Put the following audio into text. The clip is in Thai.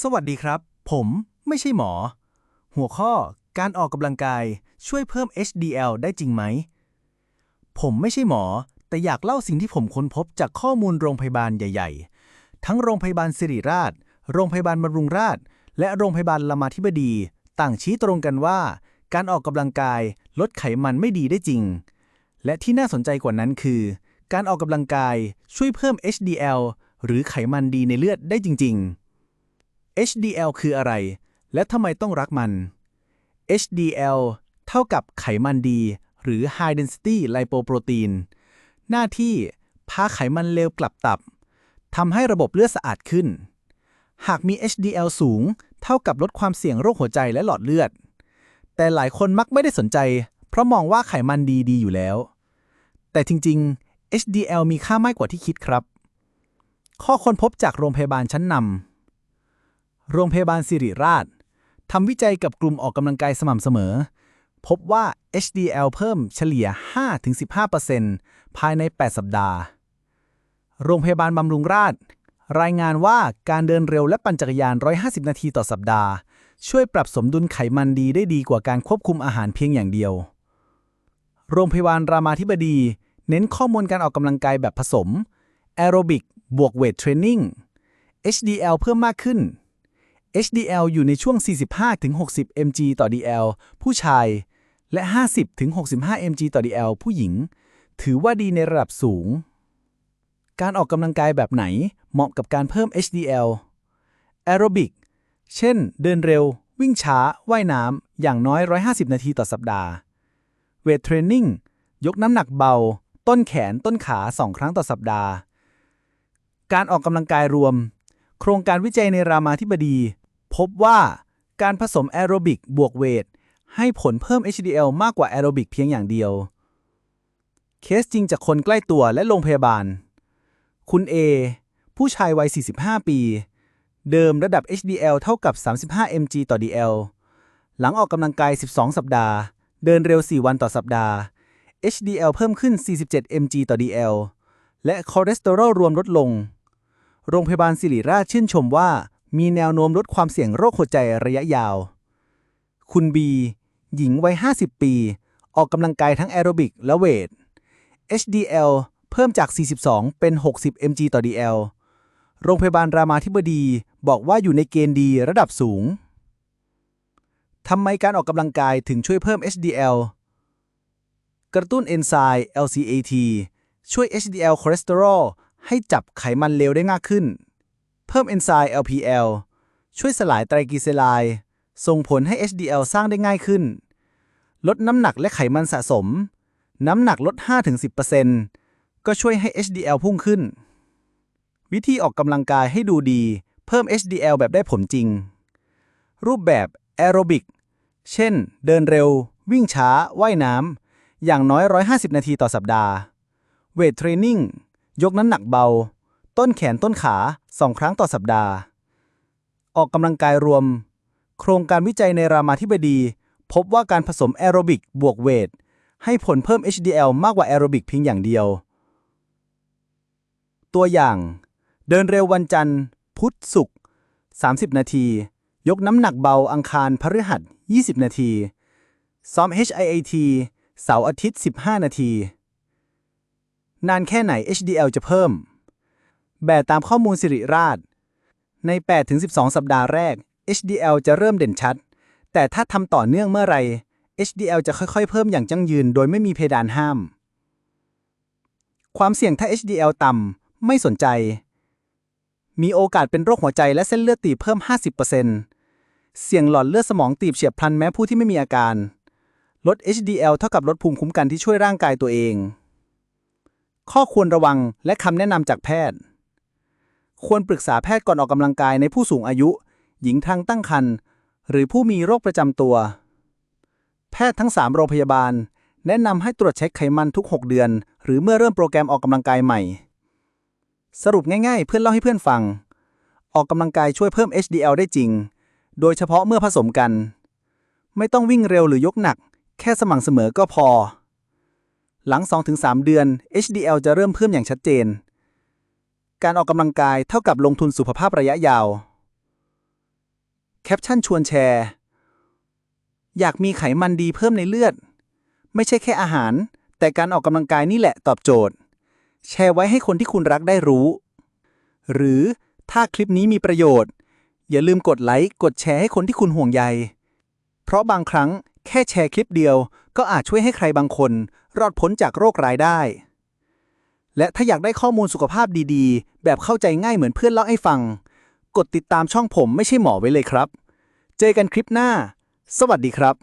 สวัสดีครับ ผมไม่ใช่หมอ หัวข้อการออกกำลังกายช่วยเพิ่ม HDL ได้จริงไหม ผมไม่ใช่หมอ แต่อยากเล่าสิ่งที่ผมค้นพบจากข้อมูลโรงพยาบาลใหญ่ ๆ ทั้งโรงพยาบาลสิริราช โรงพยาบาลบำรุงราษฎร์และโรงพยาบาลรามาธิบดี ต่างชี้ตรงกันว่า การออกกำลังกายลดไขมันไม่ดีได้จริง และที่น่าสนใจกว่านั้นคือ การออกกำลังกายช่วยเพิ่ม HDL หรือไขมันดีในเลือดได้จริง ๆ HDL คืออะไร และทำไมต้องรักมัน HDL เท่ากับไขมันดี หรือ High Density Lipoprotein หน้าที่พาไขมันเลวกลับตับทำให้ระบบเลือดสะอาดขึ้น หากมี HDL สูง เท่ากับลดความเสี่ยงโรคหัวใจและหลอดเลือด แต่หลายคนมักไม่ได้สนใจ เพราะมองว่าไขมันดีดีอยู่แล้ว แต่จริง ๆ HDL มีค่ามากกว่าที่คิดครับ ข้อค้นพบจากโรงพยาบาลชั้นนำ โรงพยาบาลสิริราชทำวิจัยกับกลุ่มออกกำลังกายสม่ำเสมอ พบว่า HDL เพิ่มเฉลี่ย 5-15%ภายใน 8 สัปดาห์ โรงพยาบาลบำรุงราษฎร์รายงานว่าการเดินเร็วและปั่นจักรยาน 150 นาทีต่อสัปดาห์ ช่วยปรับสมดุลไขมันดีได้ดีกว่าการควบคุมอาหารเพียงอย่างเดียว โรงพยาบาลรามาธิบดี เน้นข้อมูลการออกกำลังกายแบบผสมแอโรบิกบวกเวทเทรนนิ่ง HDL เพิ่มมากขึ้น HDL อยู่ในช่วง 45-60 mg ต่อ DL ผู้ชาย และ 50-65 mg ต่อ DL ผู้หญิง ถือว่าดีในระดับสูง การออกกำลังกายแบบไหนเหมาะกับการเพิ่ม HDL แอโรบิก เช่น เดินเร็ว วิ่งช้า ว่ายน้ำ อย่างน้อย 150 นาทีต่อสัปดาห์ เวทเทรนนิ่ง ยกน้ำหนักเบา ต้นแขน ต้นขา 2 ครั้งต่อสัปดาห์ การออกกำลังกายรวม โครงการวิจัยในรามาธิบดี พบว่าการผสมแอโรบิกบวกเวท ให้ผลเพิ่ม HDL มากกว่าแอโรบิกเพียงอย่างเดียว เคสจริงจากคนใกล้ตัวและโรงพยาบาล คุณ A ผู้ชายวัย 45 ปี เดิมระดับ HDL เท่ากับ 35 mg ต่อ DL หลังออกกำลังกาย 12 สัปดาห์ เดินเร็ว 4 วันต่อสัปดาห์ HDL เพิ่มขึ้น 47 mg ต่อ DL และคอเลสเตอรอลรวมลดลง โรงพยาบาลศิริราชชื่นชมว่า มีแนวโน้มลดความเสี่ยงโรคหัวใจระยะยาว คุณบี หญิงวัย 50 ปี ออกกำลังกายทั้งแอโรบิกและเวท HDL เพิ่มจาก 42 เป็น 60 mg ต่อ DL โรงพยาบาลรามาธิบดีบอกว่าอยู่ในเกณฑ์ดีระดับสูง ทำไมการออกกำลังกายถึงช่วยเพิ่ม HDL กระตุ้นเอนไซม์ LCAT ช่วย HDL คอเลสเตอรอลให้จับไขมันเลวได้ง่ายขึ้น เพิ่มเอนไซม์ LPL ช่วยสลายไตรกลีเซอไรด์ส่งผลให้ HDL สร้างได้ง่ายขึ้น ลดน้ำหนักและไขมันสะสม น้ำหนักลด 5-10%ก็ช่วยให้ HDL พุ่งขึ้น วิธีออกกำลังกายให้ดูดี เพิ่ม HDL แบบได้ผลจริง รูปแบบแอโรบิก เช่น เดินเร็ว วิ่งช้า ว่ายน้ำ อย่างน้อย 150 นาทีต่อสัปดาห์ เวทเทรนนิ่ง ยกน้ำหนักเบา ต้นแขนต้นขา 2 ครั้งต่อสัปดาห์ ออกกำลังกายรวม โครงการวิจัยในรามาธิบดี พบว่าการผสมแอโรบิกบวกเวท ให้ผลเพิ่ม HDL มากกว่าแอโรบิกเพียงอย่างเดียว ตัวอย่าง เดินเร็ววันจันทร์ พุธศุกร์30 นาที ยกน้ำหนักเบาอังคารพฤหัส 20 นาที ซ้อม HIAT เสาร์อาทิตย์ 15 นาที นานแค่ไหน HDL จะเพิ่ม แบบตามข้อมูลสิริราช ใน 8-12 สัปดาห์แรก HDL จะเริ่มเด่นชัด แต่ถ้าทำต่อเนื่องเมื่อไหร HDL จะค่อยๆ เพิ่มอย่างยั่งยืน โดยไม่มีเพดานห้าม ความเสี่ยงถ้า HDL ต่ำไม่สนใจ มีโอกาสเป็นโรคหัวใจและเส้นเลือดตีบเพิ่ม 50%เสี่ยงหลอดเลือดสมองตีบเฉียบพลันแม้ผู้ที่ไม่มีอาการ ลด HDL เท่ากับลดภูมิคุ้มกันที่ช่วยร่างกายตัวเอง ข้อควรระวังและคำแนะนำจากแพทย์ ควรปรึกษาแพทย์ก่อนออกกำลังกายในผู้สูงอายุ หญิงทางตั้งครรภ์หรือผู้มีโรคประจำตัว แพทย์ทั้ง 3 โรงพยาบาล แนะนำให้ตรวจเช็คไขมันทุก 6 เดือน หรือเมื่อเริ่มโปรแกรมออกกำลังกายใหม่ สรุปง่ายๆ เพื่อนเล่าให้เพื่อนฟัง ออกกำลังกายช่วยเพิ่ม HDL ได้จริง โดยเฉพาะเมื่อผสมกัน ไม่ต้องวิ่งเร็วหรือยกหนัก แค่สม่ำเสมอก็พอ หลัง 2-3 เดือน HDL จะเริ่มเพิ่มอย่างชัดเจน การออกกำลังกายเท่ากับลงทุนสุขภาพระยะยาว แคปชั่นชวนแชร์ อยากมีไขมันดีเพิ่มในเลือด ไม่ใช่แค่อาหาร แต่การออกกำลังกายนี่แหละตอบโจทย์ แชร์ไว้ให้คนที่คุณรักได้รู้ หรือถ้าคลิปนี้มีประโยชน์ อย่าลืมกดไลค์กดแชร์ให้คนที่คุณห่วงใย เพราะบางครั้งแค่แชร์คลิปเดียว ก็อาจช่วยให้ใครบางคน รอดพ้นจากโรคร้ายได้ และถ้าอยากได้ข้อมูลสุขภาพดีๆ แบบเข้าใจง่ายเหมือนเพื่อนเล่าให้ฟัง กดติดตามช่องผมไม่ใช่หมอไว้เลยครับ เจอกันคลิปหน้า สวัสดีครับ